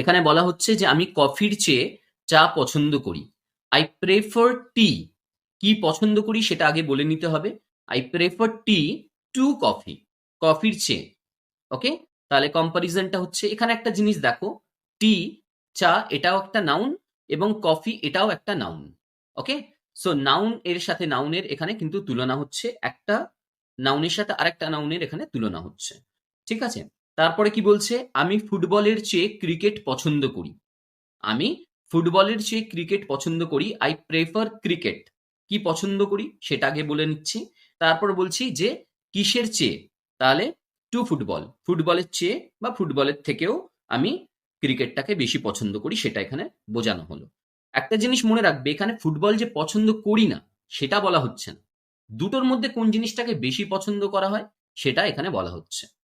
এখানে বলা হচ্ছে যে আমি কফির চেয়ে চা পছন্দ করি। আই প্রেফার টি কি পছন্দ করি সেটা আগে বলে নিতে হবে। I prefer tea to coffee কফির চেয়ে। ওকে তাহলে কম্পারিজনটা হচ্ছে, এখানে একটা জিনিস দেখো। টি চা এটাও একটা নাউন এবং কফি এটাও একটা নাউন ওকে সো নাউন এর সাথে নাউনের এখানে কিন্তু তুলনা হচ্ছে। একটা নাউনের সাথে আরেকটা নাউনের এখানে তুলনা হচ্ছে। ঠিক আছে? তারপরে কি বলছে? আমি ফুটবলের চেয়ে ক্রিকেট পছন্দ করি। আমি ফুটবলের চেয়ে ক্রিকেট পছন্দ করি। I prefer cricket. কি পছন্দ করি? সেটা আগে বলে নিচ্ছি। তারপর বলছি যে, কিসের চেয়ে? তাহলে টু ফুটবল। ফুটবলের চেয়ে বা ফুটবলের থেকেও আমি ক্রিকেটটাকে বেশি পছন্দ করি, সেটা এখানে বোঝানো হলো। একটা জিনিস মনে রাখবে, এখানে ফুটবল যে পছন্দ করি না, সেটা বলা হচ্ছে না। দুটোর মধ্যে কোন জিনিসটাকে বেশি পছন্দ করা হয়, সেটা এখানে বলা হচ্ছে।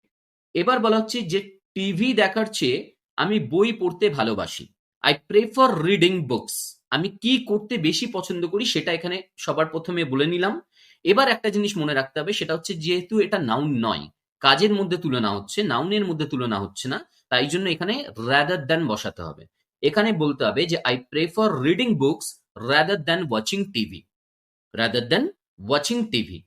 এবার বলা হচ্ছে যে টিভি দেখার চেয়ে আমি বই পড়তে ভালোবাসি। আই প্রেফার রিডিং বুকস আমি কি করতে বেশি পছন্দ করি সেটা এখানে সবার প্রথমে বলে নিলাম। এবার একটা জিনিস মনে রাখতে হবে, সেটা হচ্ছে যেহেতু এটা নাউন নয়, কাজের মধ্যে তুলনা হচ্ছে নাউনের মধ্যে তুলনা হচ্ছে না, তাই জন্য এখানে রাদার দ্যান বসাতে হবে। এখানে বলতে হবে যে I prefer reading books rather than watching TV rather than watching TV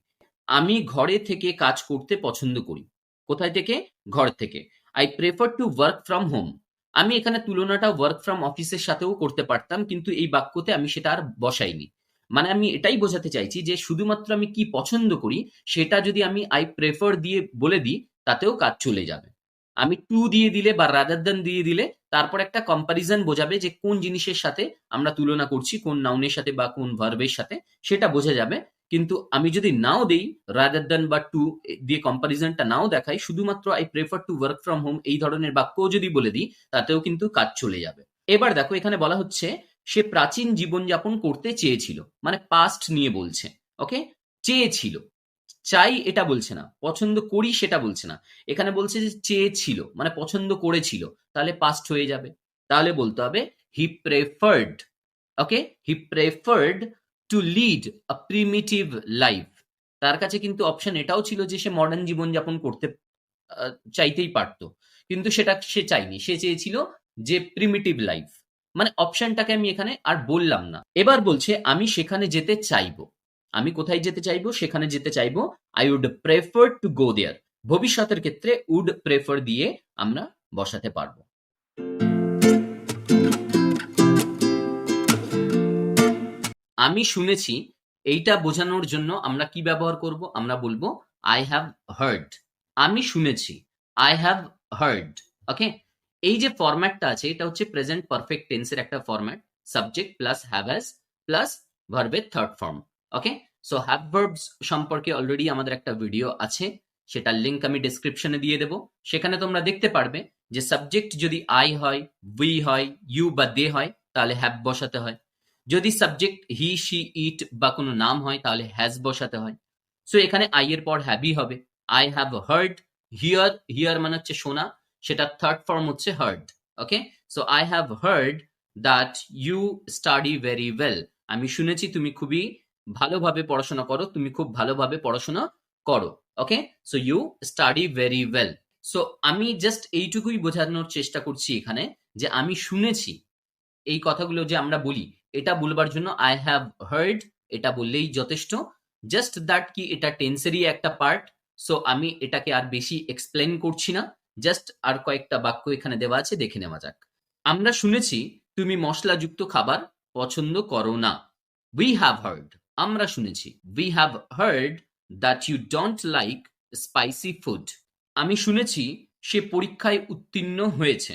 আমি ঘরে থেকে কাজ করতে পছন্দ করি। কোথায় থেকে? ঘর থেকে। I prefer to work from home আমি এখানে তুলনাটা ওয়ার্ক ফ্রম অফিসের সাথেও করতে পারতাম, কিন্তু এই বাক্যতে আমি সেটা আর বসাইনি। মানে আমি এটাই বোঝাতে চাইছি যে শুধুমাত্র আমি কি পছন্দ করি, সেটা যদি আমি আই প্রেফার দিয়ে বলে দিই, তাতেও কাজ চলে যাবে। আমি টু দিয়ে দিলে বা রাদার দেন দিয়ে দিলে, তারপর একটা কম্পারিজন বোঝাবে যে কোন জিনিসের সাথে আমরা তুলনা করছি, কোন নাউনের সাথে বা কোন ভার্বের সাথে, সেটা বোঝা যাবে। কিন্তু আমি যদি নাও দেই রাদার দেন বা টু দিয়ে কম্পারিজনটা নাও দেখাই, শুধুমাত্র I prefer to work from home এই ধরনের বাক্যও যদি বলে দিই, তাতেও কিন্তু কাজ চলে যাবে। এবার দেখো, এখানে বলা হচ্ছে, সে প্রাচীন জীবনযাপন করতে চেয়েছিল মানে পাস্ট নিয়ে বলছে ওকে চেয়েছিল। চাই এটা বলছে না, পছন্দ করি সেটা বলছে না। এখানে বলছে যে চেয়েছিল মানে পছন্দ করেছিল, তাহলে পাস্ট হয়ে যাবে। তাহলে বলতে হবে he preferred okay he preferred to lead a primitive life তার কাছে কিন্তু অপশন এটাও ছিল যে সে মডার্ন জীবনযাপন করতে চাইতেই পারতো। কিন্তু সেটা সে চাইনি সে চেয়েছিল যে প্রিমিটিভ লাইফ মানে অপশনটাকে আমি এখানে আর বললাম না। এবার বলছে, আমি সেখানে যেতে চাইব। আমি কোথায় যেতে চাইব? সেখানে যেতে চাইব। I would prefer to go there ভবিষ্যতের ক্ষেত্রে উড প্রেফার দিয়ে আমরা বসাতে পারব। আমি শুনেছি এইটা বোঝানোর জন্য আমরা কি ব্যবহার করব? আমরা বলব আই হ্যাভ হার্ড আমি শুনেছি আই হ্যাভ হার্ড ওকে এই যে ফরম্যাটটা আছে, এটা হচ্ছে প্রেজেন্ট পারফেক্ট টেন্সের একটা format subject plus have has plus ভার্বের third form okay so have verbs সম্পর্কে অলরেডি আমাদের একটা ভিডিও আছে, সেটার লিংক আমি ডেসক্রিপশনে দিয়ে দেবো। সেখানে তোমরা দেখতে পারবে যে সাবজেক্ট যদি আই হয় উই হয় ইউ বা দে হয়, তাহলে হ্যাভ বসাতে হয়। যদি সাবজেক্ট হি শি ইট বা কোনো নাম হয়, তাহলে হ্যাজ বসাতে হয়। সো এখানে আই এর পর হ্যাভই হবে। I have heard hear hear মানে হচ্ছে শোনা, সেটা থার্ড ফর্ম হচ্ছে heard okay so I have heard that you study very well আমি শুনেছি তুমি খুবই ভালোভাবে পড়াশোনা করো, তুমি খুব ভালোভাবে পড়াশোনা করো okay so you study very well so আমি জাস্ট এইটুকুই বোঝানোর চেষ্টা করছি এখানে যে আমি শুনেছি এই কথাগুলো যে আমরা বলি এটা বলবার জন্য আই হ্যাভ হার্ড এটা বললেই যথেষ্ট। জাস্ট দ্যাট কি, এটা টেন্সেরই একটা পার্ট সো আমি এটাকে আর বেশি এক্সপ্লেন করছি না। জাস্ট আর কয়েকটা বাক্য এখানে দেওয়া আছে, দেখে নেওয়া যাক। আমরা শুনেছি, তুমি মশলাযুক্ত খাবার পছন্দ করো না। উই হ্যাভ হার্ড আমরা শুনেছি। We have heard that you don't like spicy food আমি শুনেছি, সে পরীক্ষায় উত্তীর্ণ হয়েছে।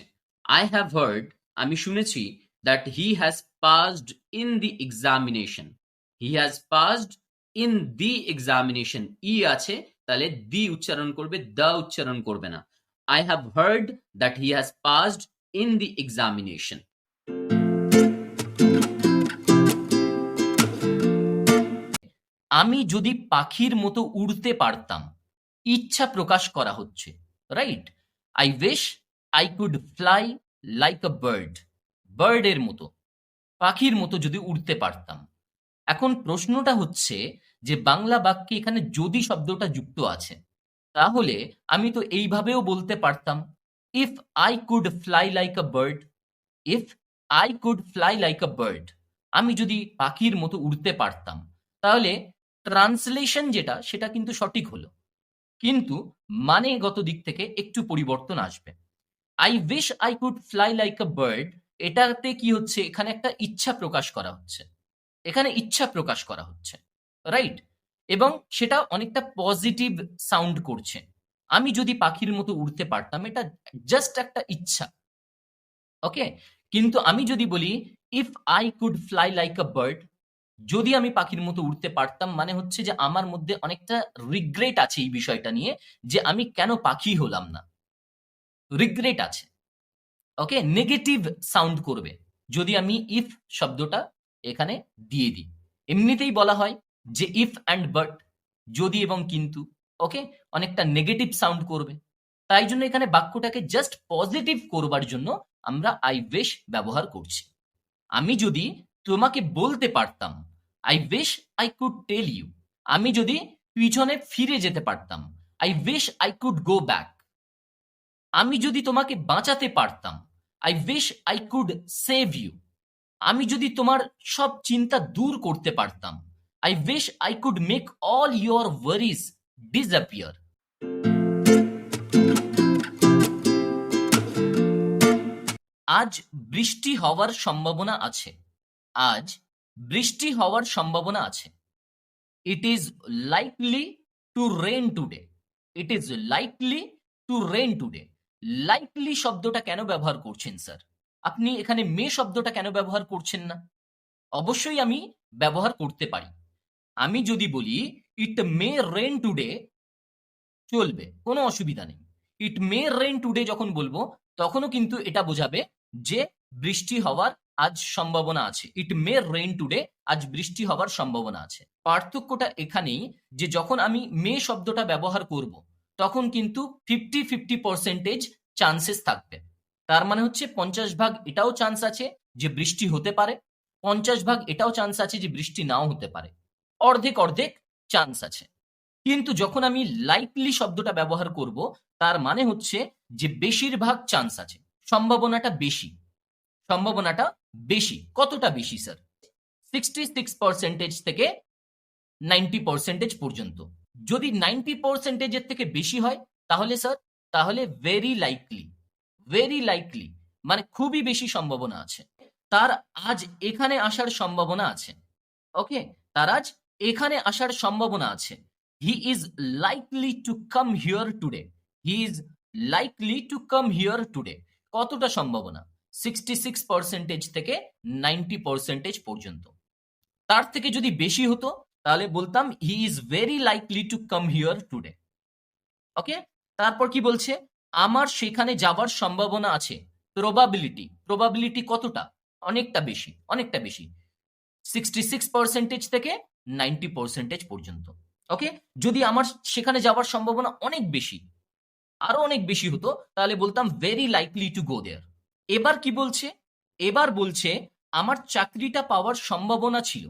আই হ্যাভ হার্ড আমি শুনেছি that he has passed in the examination. He has passed in the examination. ই আছে, তাহলে দি উচ্চারণ করবে দ্য উচ্চারণ করবে না I have heard that he has passed in the examination আমি যদি পাখির মতো উড়তে পারতাম, ইচ্ছা প্রকাশ করা হচ্ছে right I wish I could fly like a bird বার্ডের মতো, পাখির মতো যদি উড়তে পারতাম। এখন প্রশ্নটা হচ্ছে যে বাংলা বাক্যে এখানে যদি শব্দটা যুক্ত আছে, তাহলে আমি তো এইভাবেও বলতে পারতাম if I could fly like a bird if I could fly like a bird আমি যদি পাখির মতো উড়তে পারতাম, তাহলে ট্রান্সলেশন যেটা, সেটা কিন্তু সঠিক হলো। কিন্তু মানেগত দিক থেকে একটু পরিবর্তন আসবে। I wish I could fly like a bird এটাতে কি হচ্ছে? এখানে একটা ইচ্ছা প্রকাশ করা হচ্ছে। এখানে ইচ্ছা প্রকাশ করা হচ্ছে রাইট এবং সেটা অনেকটা পজিটিভ সাউন্ড করছে। আমি যদি পাখির মতো উড়তে পারতাম, এটা জাস্ট একটা ইচ্ছা ওকে কিন্তু আমি যদি বলি if I could fly like a bird যদি আমি পাখির মতো উড়তে পারতাম মানে হচ্ছে যে আমার মধ্যে অনেকটা রিগ্রেট আছে এই বিষয়টা নিয়ে, যে আমি কেন পাখি হলাম না? রিগ্রেট আছে। ওকে নেগেটিভ সাউন্ড করবে। যদি আমি ইফ শব্দটা এখানে দিয়ে দিই। এমনিতেই বলা হয় যে ইফ অ্যান্ড বাট যদি এবং কিন্তু ওকে অনেকটা নেগেটিভ সাউন্ড করবে। তাই জন্য এখানে বাক্যটাকে জাস্ট পজিটিভ করবার জন্য আমরা আই উইশ ব্যবহার করছি। আমি যদি তোমাকে বলতে পারতাম I wish I could tell you আমি যদি পিছনে ফিরে যেতে পারতাম I wish I could go back আমি যদি তোমাকে বাঁচাতে পারতাম I wish I could save you আমি যদি তোমার সব চিন্তা দূর করতে পারতাম I wish I could make all your worries disappear আজ বৃষ্টি হওয়ার সম্ভাবনা আছে। আজ বৃষ্টি হওয়ার সম্ভাবনা আছে। It is likely to rain today it is likely to rain today likely শব্দটা কেন ব্যবহার করছেন স্যার আপনি এখানে মে শব্দটা কেন ব্যবহার করছেন না? অবশ্যই আমি ব্যবহার করতে পারি। আমি যদি বলি ইট মে রেন টুডে চলবে, কোনো অসুবিধা নেই। ইট মে রেন টুডে যখন বলব, তখনও কিন্তু এটা বোঝাবে যে বৃষ্টি হওয়ার আজ সম্ভাবনা আছে। ইট মে রেন টুডে আজ বৃষ্টি হওয়ার সম্ভাবনা আছে। পার্থক্যটা এখানেই যে যখন আমি মে শব্দটা ব্যবহার করব তখন কিন্তু ফিফটি ফিফটি পার্সেন্টেজ চান্সেস থাকবে। তার মানে হচ্ছে পঞ্চাশ ভাগ এটাও চান্স আছে যে বৃষ্টি হতে পারে, পঞ্চাশ ভাগ এটাও চান্স আছে যে বৃষ্টি নাও হতে পারে। অর্ধেক অর্ধেক চান্স আছে। কিন্তু যখন আমি লাইকলি শব্দটা ব্যবহার করব, তার মানে হচ্ছে যে বেশিরভাগ চান্স আছে। সম্ভাবনাটা বেশি। সম্ভাবনাটা বেশি। কতটা বেশি স্যার সিক্সটি সিক্স পার্সেন্টেজ থেকে নাইনটি পার্সেন্টেজ পর্যন্ত। যদি নাইনটি পার্সেন্টেজের থেকে বেশি হয়, তাহলে স্যার তাহলে ভেরি লাইকলি ভেরি লাইকলি মানে খুবই বেশি সম্ভাবনা আছে। তার আজ এখানে আসার সম্ভাবনা আছে ওকে তার আজ এখানে আসার সম্ভাবনা আছে। He is likely to come here today he is likely to come here today কতটা সম্ভাবনা? সিক্সটি সিক্স পার্সেন্টেজ থেকে নাইনটি পার্সেন্টেজ পর্যন্ত। তার থেকে যদি বেশি হতো তাহলে বলতাম he is very likely to come here today okay তারপর কি বলছে? আমার সেখানে যাবার সম্ভাবনা আছে। প্রবাবিলিটি প্রবাবিলিটি কতটা? অনেকটা বেশি অনেকটা বেশি। সিক্সটি সিক্স পার্সেন্টেজ থেকে নাইনটি পার্সেন্টেজ পর্যন্ত। ওকে যদি আমার সেখানে যাওয়ার সম্ভাবনা অনেক বেশি, আরও অনেক বেশি হতো, তাহলে বলতাম very likely to go there এবার কি বলছে? এবার বলছে, আমার চাকরিটা পাওয়ার সম্ভাবনা ছিল।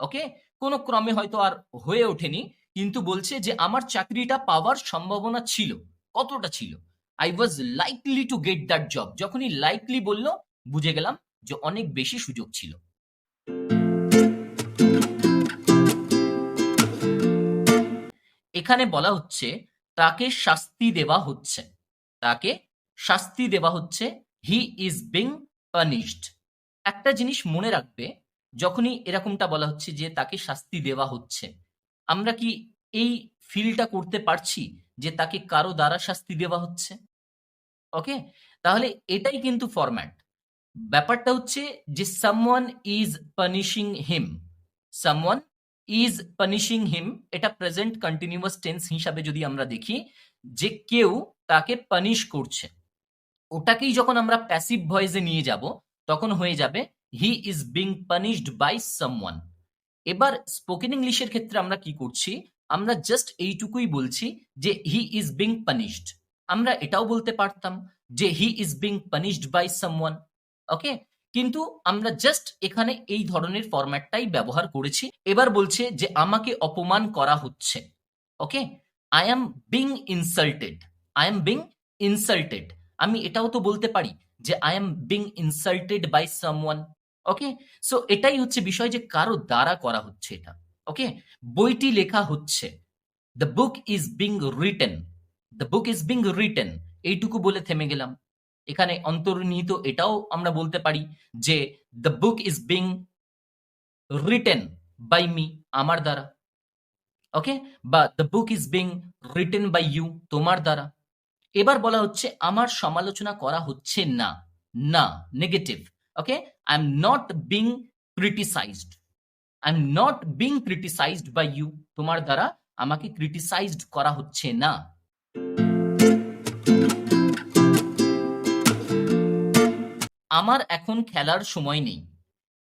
ওকে কোনো ক্রমে হয়তো আর হয়ে ওঠেনি, কিন্তু বলছে যে আমার চাকরিটা পাওয়ার সম্ভাবনা ছিল, কতটা ছিল। I was likely to get that job যখনই লাইকলি বলল, বুঝে গেলাম যে অনেক বেশি সুযোগ ছিল। এখানে বলা হচ্ছে, তাকে শাস্তি দেওয়া হচ্ছে। তাকে শাস্তি দেওয়া হচ্ছে। হি ইজ বিং পানিশড একটা জিনিস মনে রাখবে যখনই এরকমটা বলা হচ্ছে যে তাকে শাস্তি দেওয়া হচ্ছে, আমরা কি এই ফিলটা করতে পারছি যে তাকে কারও দ্বারা শাস্তি দেওয়া হচ্ছে? ওকে তাহলে এটাই কিন্তু ফরম্যাট ব্যাপারটা হচ্ছে যে someone is punishing him someone is punishing him এটা প্রেজেন্ট কন্টিনিউয়াস টেন্স হিসাবে যদি আমরা দেখি, যে কেউ তাকে পানিশ করছে। ওটাকেই যখন আমরা প্যাসিভ ভয়েসে নিয়ে যাব, তখন হয়ে যাবে he is being punished by someone এবার স্পোকেন ইংলিশের ক্ষেত্রে আমরা কি করছি? আমরা জাস্ট এইটুকুই বলছি যে হি ইজ বিং পানিশড আমরা এটাও বলতে পারতাম যে he is being punished by someone okay কিন্তু আমরা জাস্ট এখানে এই ধরনের ফরম্যাটটাই ব্যবহার করেছি। এবার বলছে যে আমাকে অপমান করা হচ্ছে। Okay I am being insulted I am being insulted আমি এটাও তো বলতে পারি যে I am being insulted by someone okay so এটাই হচ্ছে বিষয় যে কারও দ্বারা করা হচ্ছে এটা। ওকে বইটি লেখা হচ্ছে। The book is being written the book is being written এইটুকু বলে থেমে গেলাম। এখানে অন্তর্নিহিত এটাও আমরা বলতে পারি যে the book is being written by me আমার দ্বারা। ওকে বা the book is being written by you তোমার দ্বারা। এবার বলা হচ্ছে, আমার সমালোচনা করা হচ্ছে না। না negative am not being criticised I am not being criticised by you তোমার দ্বারা আমাকে ক্রিটিসাইজড করা হচ্ছে না। আমার এখন খেলার সময় নেই।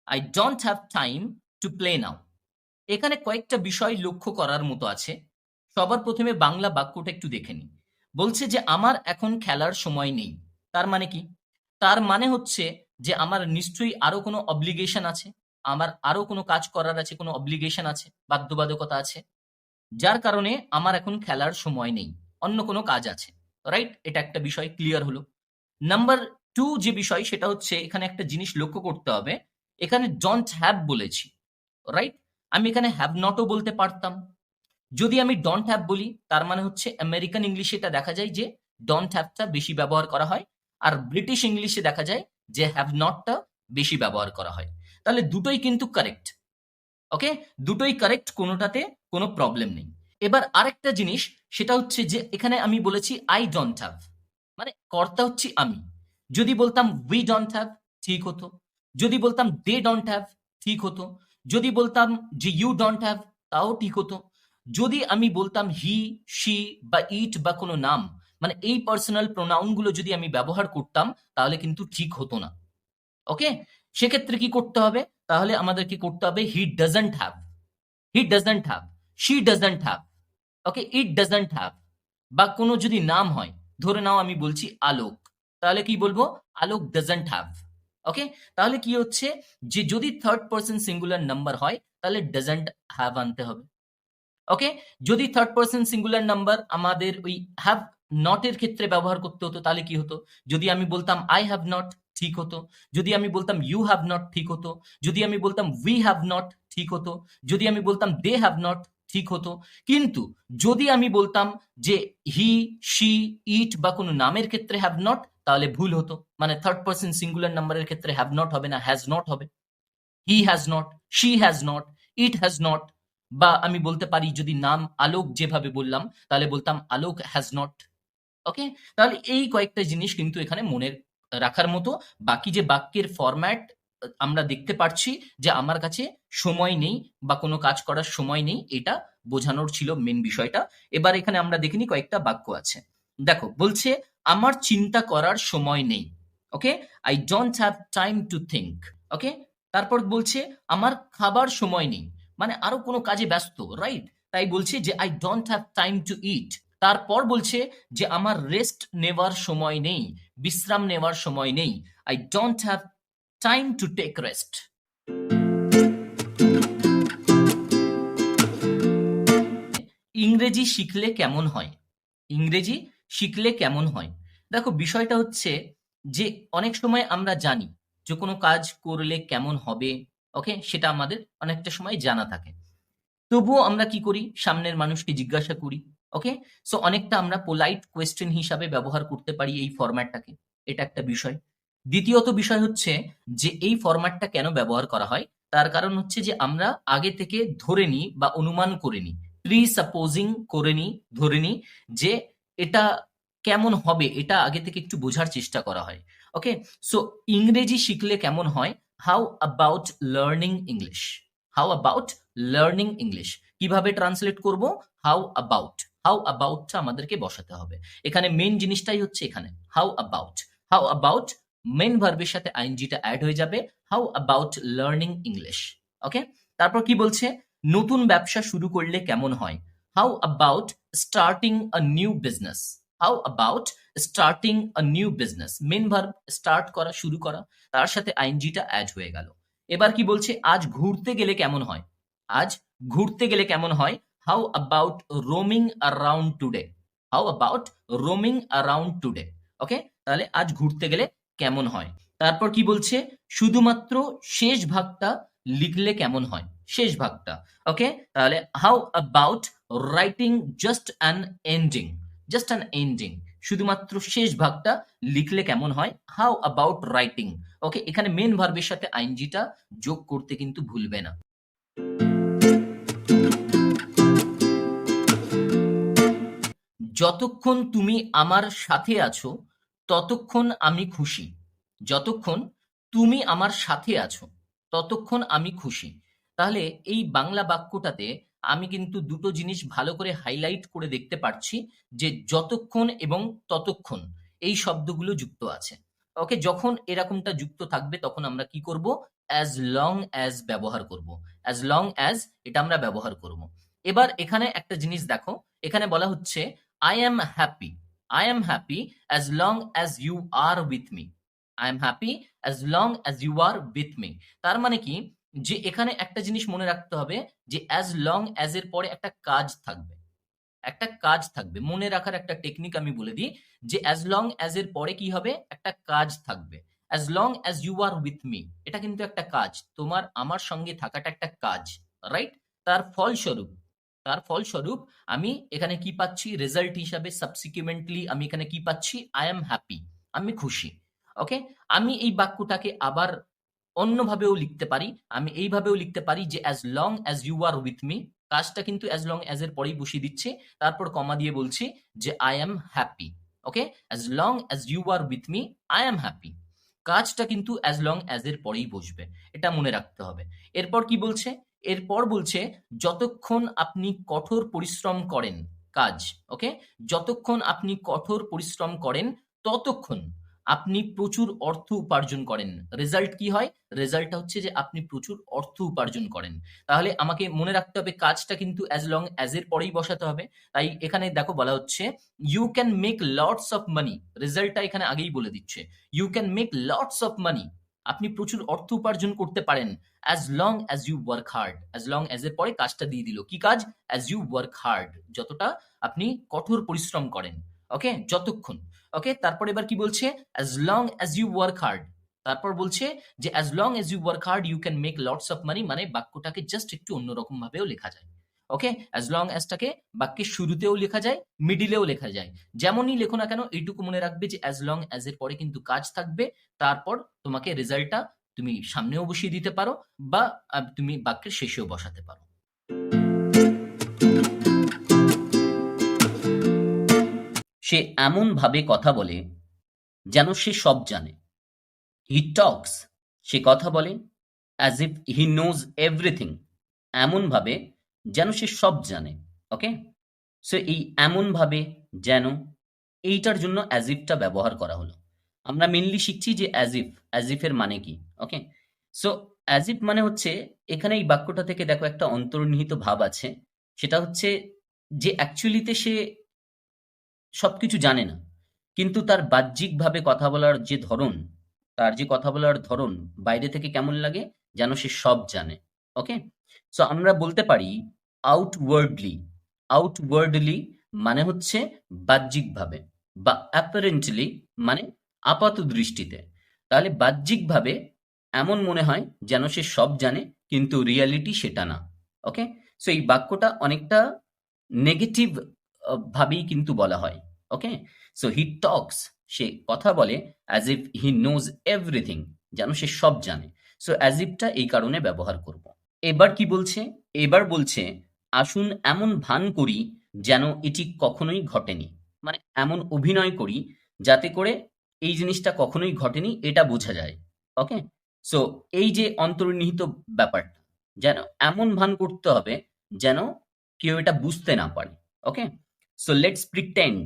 I don't have time to play now এখানে কয়েকটা বিষয় লক্ষ্য করার মতো আছে। সবার প্রথমে বাংলা বাক্যটা একটু দেখে নিই। বলছে যে, আমার এখন খেলার সময় নেই। তার মানে কি? তার মানে হচ্ছে যে আমার নিশ্চয়ই আরও কোনো অব্লিগেশন আছে, আমার আরও কোনো কাজ করার আছে, কোনো অব্লিগেশন আছে, বাধ্যবাধকতা আছে, যার কারণে আমার এখন খেলার সময় নেই, অন্য কোনো কাজ আছে রাইট এটা একটা বিষয় ক্লিয়ার হলো। নাম্বার টু যে বিষয়, সেটা হচ্ছে এখানে একটা জিনিস লক্ষ্য করতে হবে, এখানে ডন্ট হ্যাভ বলেছি রাইট আমি এখানে হ্যাভ নটও বলতে পারতাম। যদি আমি ডন্ট হ্যাভ বলি, তার মানে হচ্ছে আমেরিকান ইংলিশে এটা দেখা যায় যে ডন্ট হ্যাভটা বেশি ব্যবহার করা হয়, আর ব্রিটিশ ইংলিশে দেখা যায় যে হ্যাভ নটটা বেশি ব্যবহার করা হয়। তাহলে দুটোই কিন্তু কারেক্ট ওকে দুটোই কারেক্ট কোনোটাতে কোনো প্রবলেম নেই। এবার আরেকটা জিনিস, সেটা হচ্ছে যে এখানে আমি বলেছি আই ডন্ট হ্যাভ মানে কর্তা হচ্ছে আমি। যদি বলতাম উই ডন্ট হ্যাভ ঠিক হতো। যদি বলতাম দে ডন্ট হ্যাভ ঠিক হতো। যদি বলতাম যে ইউ ডন্ট হ্যাভ তাও ঠিক হতো। যদি আমি বলতাম হি শি বা ইট বা কোনো নাম মানে এই পার্সোনাল প্রোনাউনগুলো যদি আমি ব্যবহার করতাম, তাহলে কিন্তু ঠিক হতো না। ওকে সেক্ষেত্রে কি করতে হবে? তাহলে আমাদের কি করতে হবে he doesn't have he doesn't have she doesn't have okay it doesn't have বা কোনো যদি নাম হয়, ধরে নাও আমি বলছি আলোক। তাহলে কি বলব? আলোক ডাজন্ট হ্যাভ ওকে তাহলে কি হচ্ছে? যে যদি থার্ড পার্সন সিঙ্গুলার নাম্বার হয়, তাহলে ডাজন্ট হ্যাভ আনতে হবে। ওকে যদি থার্ড পার্সন সিঙ্গুলার নাম্বার আমাদের ওই হ্যাভ নট এর ক্ষেত্রে ব্যবহার করতে হতো, তাহলে কি হতো? যদি আমি বলতাম আই হ্যাভ নট ঠিক হতো। যদি আমি বলতাম ইউ হ্যাভ নট ঠিক হতো। যদি আমি বলতাম উই হ্যাভ নট ঠিক হতো। যদি আমি বলতাম দে হ্যাভ নট ঠিক হতো। কিন্তু যদি আমি বলতাম যে হি শি ইট বা কোনো নামের ক্ষেত্রে হ্যাভ নট তাহলে ভুল হতো। মানে থার্ড পার্সন সিঙ্গুলার নাম্বারের ক্ষেত্রে হ্যাভ নট হবে না হ্যাজ নট হবে। He has not she has not it has not বা আমি বলতে পারি, যদি নাম আলোক যেভাবে বললাম, তাহলে বলতাম আলোক হ্যাজ নট ওকে তাহলে এই কয়েকটা জিনিস কিন্তু এখানে মনে রাখার মতো। বাকি যে বাক্যের ফরম্যাট আমরা দেখতে পারছি যে আমার কাছে সময় নেই বা কোনো কাজ করার সময় নেই, এটা বোঝানোর ছিল মেন বিষয়টা। এবার এখানে আমরা দেখিনি কয়েকটা বাক্য আছে। দেখো, বলছে, আমার চিন্তা করার সময় নেই। Okay I don't have time to think okay তারপর বলছে, আমার খাবার সময় নেই। মানে আরও কোনো কাজে ব্যস্ত রাইট তাই বলছে যে I don't have time to eat তারপর বলছে যে, আমার রেস্ট নেওয়ার সময় নেই, বিশ্রাম নেওয়ার সময় নেই। I don't have time to take rest ইংরেজি শিখলে কেমন হয়? ইংরেজি শিখলে কেমন হয়? দেখো, বিষয়টা হচ্ছে যে, অনেক সময় আমরা জানি যে, কোনো কাজ করলে কেমন হবে ওকে সেটা আমাদের অনেকটা সময় জানা থাকে। তবুও আমরা কি করি? সামনের মানুষকে জিজ্ঞাসা করি ওকে সো অনেকটা আমরা পোলাইট কোয়েশ্চেন হিসাবে ব্যবহার করতে পারি এই ফরম্যাটটাকে এটা একটা বিষয়। দ্বিতীয়ত বিষয় হচ্ছে যে, এই ফরম্যাটটা কেন ব্যবহার করা হয়? তার কারণ হচ্ছে যে, আমরা আগে থেকে ধরে নিই বা অনুমান করে নিই প্রি সাপোজিং করে নিই, ধরে নিই যে, এটা কেমন হবে, এটা আগে থেকে একটু বোঝার চেষ্টা করা হয়। ওকে সো ইংরেজি শিখলে কেমন হয়? How about learning English how about learning English কীভাবে ট্রান্সলেট করব? হাউ অ্যাবাউট হাউ অ্যাবাউটটা আমাদেরকে বসাতে হবে। এখানে মেন জিনিসটাই হচ্ছে এখানে। How about how about main ভার্বের সাথে আইনজিটা অ্যাড হয়ে যাবে। How about learning English okay তারপর কি বলছে? নতুন ব্যবসা শুরু করলে কেমন হয়? How about starting a new business how about starting a new business main verb start করা, শুরু করা, তার সাথে আইনজিটা অ্যাড হয়ে গেল। এবার কি বলছে? আজ ঘুরতে গেলে কেমন হয়? আজ ঘুরতে গেলে কেমন হয়? How about roaming around today how about roaming around today okay তাহলে আজ ঘুরতে গেলে কেমন হয়? তারপর কি বলছে? শুধুমাত্র শেষ ভাগটা লিখলে কেমন হয়? শেষ ভাগটা। ওকে তাহলে how about writing just an ending just an ending শুধুমাত্র শেষ ভাগটা লিখলে কেমন হয়? হাউ অ্যাবাউট রাইটিং ওকে এখানে মেন ভার্বের সাথে আইনজিটা যোগ করতে কিন্তু ভুলবে না। যতক্ষণ তুমি আমার সাথে আছো, ততক্ষণ আমি খুশি। যতক্ষণ তুমি আমার সাথে আছো, ততক্ষণ আমি খুশি। তাহলে এই বাংলা বাক্যটাতে আমি কিন্তু দুটো জিনিস ভালো করে হাইলাইট করে দেখতে পারছি যে যতক্ষণ এবং ততক্ষণ এই শব্দগুলো যুক্ত আছে। ওকে, যখন এরকমটা যুক্ত থাকবে তখন আমরা কি করব? অ্যাজ লং অ্যাজ ব্যবহার করব। অ্যাজ লং অ্যাজ এটা আমরা ব্যবহার করব। এবার এখানে একটা জিনিস দেখো। এখানে বলা হচ্ছে I am happy I am happy as long as you are with me I am happy as long as you are with me তার মানে কি? যে এখানে একটা জিনিস মনে রাখতে হবে যে অ্যাজ লং অ্যাজ এর পরে একটা কাজ থাকবে। একটা কাজ থাকবে। মনে রাখার একটা টেকনিক আমি বলে দিই যে অ্যাজ লং অ্যাজ এর পরে কি হবে? একটা কাজ থাকবে। As long as you are with me এটা কিন্তু একটা কাজ। তোমার, আমার সঙ্গে থাকাটা একটা কাজ রাইট তার ফলস্বরূপ তার ফলস্বরূপ আমি এখানে কি পাচ্ছি? রেজাল্ট হিসাবে সাবসিকুয়েন্টলি আমি এখানে কি পাচ্ছি? আই এম হ্যাপি আমি খুশি। ওকে আমি এই বাক্যটাকে আবার অন্যভাবেও লিখতে পারি। আমি এইভাবেও লিখতে পারি যে as long as you are with me কাজটা কিন্তু অ্যাজ লং অ্যাজ এর পরেই বসিয়ে দিচ্ছে। তারপর কমা দিয়ে বলছি যে I am happy okay as long as you are with me I am happy কাজটা কিন্তু অ্যাজ লং অ্যাজ এর পরেই বসবে। এটা মনে রাখতে হবে। এরপর কি বলছে? এরপর বলছে, যতক্ষণ আপনি কঠোর পরিশ্রম করেন কাজ ওকে যতক্ষণ আপনি কঠোর পরিশ্রম করেন, ততক্ষণ আপনি প্রচুর অর্থ উপার্জন করেন। রেজাল্ট কি হয়? রেজাল্টটা হচ্ছে যে আপনি প্রচুর অর্থ উপার্জন করেন। তাহলে আমাকে মনে রাখতে হবে, কাজটা কিন্তু অ্যাজ লং অ্যাজ এর পরেই বসাতে হবে। তাই এখানে দেখো বলা হচ্ছে you can make lots of money রেজাল্টটা এখানে আগেই বলে দিচ্ছে। You can make lots of money আপনি প্রচুর অর্থ উপার্জন করতে পারেন as long as you work hard as long as এর পরে কাজটা দিয়ে দিল। কি কাজ? অ্যাজ ইউ ওয়ার্ক হার্ড যতটা আপনি কঠোর পরিশ্রম করেন ওকে যতক্ষণ ওকে তারপর এবার কি বলছে? As long as you work hard তারপর বলছে যে as long as you work hard you can make lots of money মানে বাক্যটাকে জাস্ট একটু অন্যরকম ভাবেও লেখা যায়। ওকে অ্যাজ লং অ্যাজটাকে বাক্যের শুরুতেও লেখা যায় মিডিলেও লেখা যায়। যেমনই লেখো না কেন, এইটুকু মনে রাখবে যে অ্যাজ লং অ্যাজ এর পরে কিন্তু কাজ থাকবে, তারপর তোমাকে রেজাল্টটা তুমি সামনেও বসিয়ে দিতে পারো বা তুমি বাক্যের শেষেও বসাতে পারো। সে এমন ভাবে কথা বলে যেন সে সব জানে। হি টক্স সে কথা বলে as if he knows everything এমন ভাবে যেন সে সব জানে ওকে সো এই এমন ভাবে যেন এইটার জন্য অ্যাজ ইফটা ব্যবহার করা হলো। আমরা মেনলি শিখছি যে অ্যাজ ইফ অ্যাজ মানে কি ওকে সো অ্যাজ ইফ মানে হচ্ছে, এখানে এই বাক্যটা থেকে দেখো একটা অন্তর্নিহিত ভাব আছে, সেটা হচ্ছে যে অ্যাকচুয়ালিতে সে সবকিছু জানে না, কিন্তু তার বাহ্যিকভাবে কথা বলার যে ধরন, তার যে কথা বলার ধরন বাইরে থেকে কেমন লাগে? যেন সে সব জানে ওকে সো আমরা বলতে পারি আউটওয়ার্ডলি আউটওয়ার্ডলি মানে হচ্ছে বাহ্যিকভাবে বা অ্যাপারেন্টলি মানে আপাত দৃষ্টিতে। তাহলে বাহ্যিকভাবে এমন মনে হয় যেন সে সব জানে, কিন্তু রিয়ালিটি সেটা না। ওকে সো এই বাক্যটা অনেকটা নেগেটিভ ভাবেই কিন্তু বলা হয়। ওকে সো হি টক্স সে কথা বলে as if he knows everything যেন সে সব জানে। সো অ্যাজ ইফটা এই কারণে ব্যবহার করব। এবার কি বলছে? এবার বলছে, আসুন এমন ভান করি যেন এটি কখনোই ঘটেনি। মানে এমন অভিনয় করি যাতে করে এই জিনিসটা কখনোই ঘটেনি, এটা বোঝা যায়। ওকে সো এই যে অন্তর্নিহিত ব্যাপারটা, যেন এমন ভান করতে হবে যেন কেউ এটা বুঝতে না পারে। Okay so let's pretend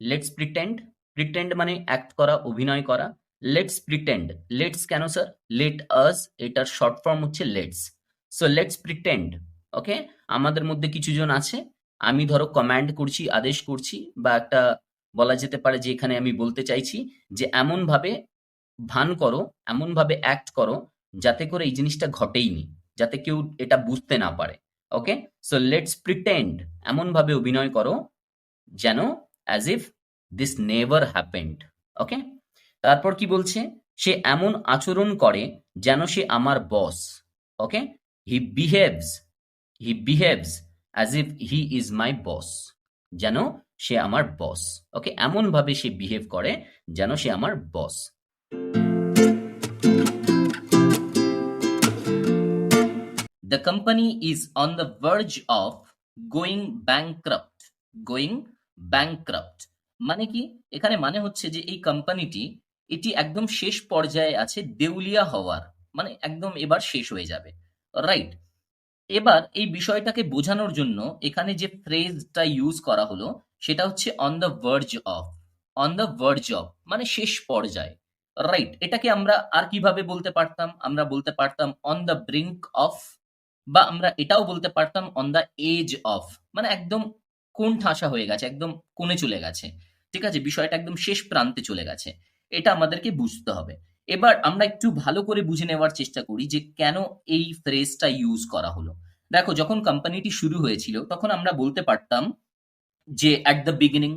let's pretend pretend মানে অ্যাক্ট করা, অভিনয় করা। লেটস প্রিটেন্ড লেটস কেন স্যার লেট আস এটার শর্ট ফর্ম হচ্ছে let's so let's pretend okay আমাদের মধ্যে কিছু জন আছে। আমি ধরো কমান্ড করছি, আদেশ করছি, বা একটা বলা যেতে পারে যে এখানে আমি বলতে চাইছি যে এমন ভাবে ভান করো এমন ভাবে অ্যাক্ট করো, যাতে করে এই জিনিসটা ঘটেইনি যাতে কেউ এটা বুঝতে না পারে ওকে সো লেটস প্রিটেন্ড এমন ভাবে অভিনয় করো, যেন as if this never happened okay তারপর কি বলছে? সে এমন আচরণ করে যেন সে আমার boss okay he behaves he behaves as if he is my boss যেন সে আমার বস ওকে এমন ভাবে সে বিহেভ করে যেন সে আমার বস The company is on the verge of going bankrupt. Going bankrupt. মানে কি? এখানে মানে হচ্ছে যে এই কোম্পানিটি এটি একদম শেষ পর্যায়ে আছে, দেউলিয়া হওয়ার। মানে একদম এবার শেষ হয়ে যাবে। রাইট এবার এই বিষয়টাকে বোঝানোর জন্য এখানে যে ফ্রেজটা ইউজ করা হলো, সেটা হচ্ছে on the verge of on the verge of মানে শেষ পর্যায়ে। রাইট এটাকে আমরা আর কীভাবে বলতে পারতাম? আমরা বলতে পারতাম অন দ্য ব্রিঙ্ক অফ বা আমরা এটাও বলতে পারতাম অন দ্য এজ অফ মানে একদম কোন ঠাসা হয়ে গেছে, একদম কোণে চলে গেছে। ঠিক আছে? বিষয়টা একদম শেষ প্রান্তে চলে গেছে। এটা আমাদেরকে বুঝতে হবে। এবার আমরা একটু ভালো করে বুঝে নেওয়ার চেষ্টা করি যে কেন এই ফ্রেজটা ইউজ করা হলো। দেখো, যখন কোম্পানিটি শুরু হয়েছিল, তখন আমরা বলতে পারতাম যে at the beginning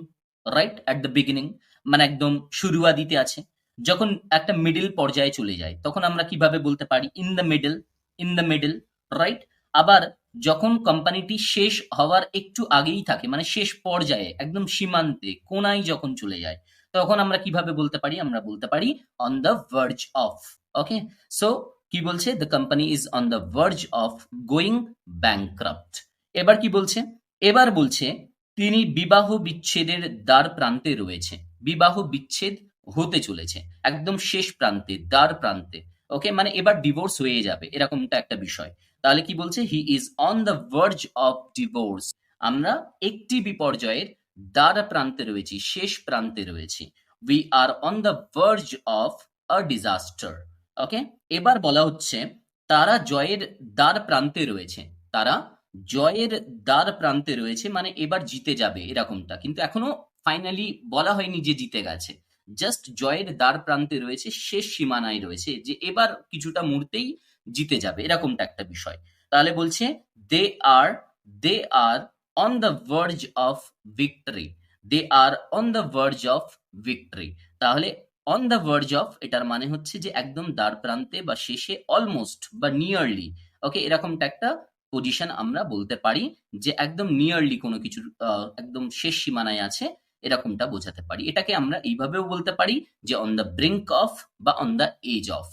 right at the beginning মানে একদম শুরুয়াদিতে আছে। যখন একটা মিডল পর্যায়ে চলে যায়, তখন আমরা কীভাবে বলতে পারি? In the middle in the middle right আবার যখন কোম্পানিটি শেষ হওয়ার একটু আগেই থাকে মানে শেষ পর্যায়ে, একদম সীমান্তে, কোনায় যখন চলে যায় তখন আমরা কীভাবে বলতে পারি? আমরা বলতে পারি on the verge of okay so কি বলছে? The company is on the verge of going bankrupt এবার কি বলছে? এবার বলছে, তিনি বিবাহ বিচ্ছেদের দ্বার প্রান্তে রয়েছে। বিবাহ বিচ্ছেদ হতে চলেছে। একদম শেষ প্রান্তে, দ্বার প্রান্তে ওকে মানে এবার ডিভোর্স হয়ে যাবে, এরকমটা একটা বিষয়। তাহলে কি বলছে? He is on the verge of divorce আমরা একটি বিপর্যয়ের দ্বার প্রান্তে রয়েছি, শেষ প্রান্তে রয়েছি। We are on the verge of a disaster okay এবার বলা হচ্ছে, তারা জয়ের দ্বার প্রান্তে রয়েছে। তারা জয়ের দ্বার প্রান্তে রয়েছে মানে এবার জিতে যাবে এরকমটা। কিন্তু এখনও ফাইনালি বলা হয়নি যে জিতে গেছে। জাস্ট জয়ের দ্বার প্রান্তে রয়েছে, শেষ সীমানায় রয়েছে যে এবার কিছুটা মুহূর্তেই জিতে যাবে, এরকমটা একটা বিষয়। তাহলে বলছে they are they are on the verge of victory they are on the verge of victory তাহলে অন দ্য ভার্জ অফ এটার মানে হচ্ছে যে একদম দ্বার প্রান্তে বা শেষে অলমোস্ট বা নিয়ারলি ওকে এরকমটা একটা পজিশন আমরা বলতে পারি যে একদম নিয়ারলি কোনো কিছু একদম শেষ সীমানায় আছে, এরকমটা বোঝাতে পারি। এটাকে আমরা এইভাবেও বলতে পারি যে অন দ্য ব্রিঙ্ক অফ বা অন দ্য এজ অফ